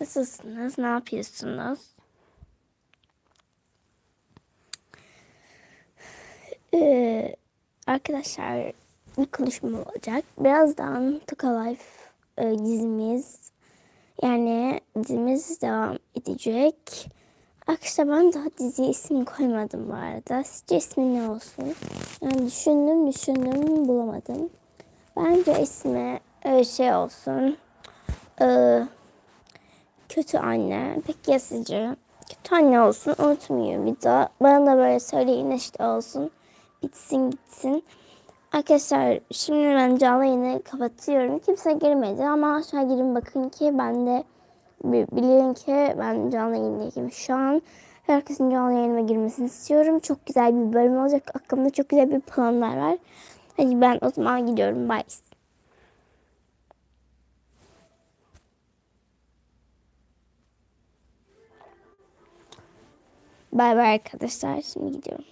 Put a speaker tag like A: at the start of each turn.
A: Nasılsınız? Ne yapıyorsunuz? Ee, arkadaşlar bir konuşma olacak. Birazdan Toka Life e, dizimiz yani dizimiz devam edecek. Arkadaşlar ben daha diziye isim koymadım bu arada. Sizce ismi ne olsun? Yani düşündüm düşündüm bulamadım. Bence ismi şey olsun. Ee, kötü anne. Peki ya sizce? Kötü anne olsun unutmuyor bir daha. Bana da böyle söyleyin işte olsun. Bitsin gitsin. Arkadaşlar şimdi ben canlı yayını kapatıyorum. Kimse girmedi ama aşağı girin bakın ki ben de bi- bilin ki ben canlı yayındayım şu an. Herkesin canlı yayınıma girmesini istiyorum. Çok güzel bir bölüm olacak. Aklımda çok güzel bir planlar var. Hadi ben o zaman gidiyorum. Bye. Bay bay arkadaşlar. Şimdi gidiyorum.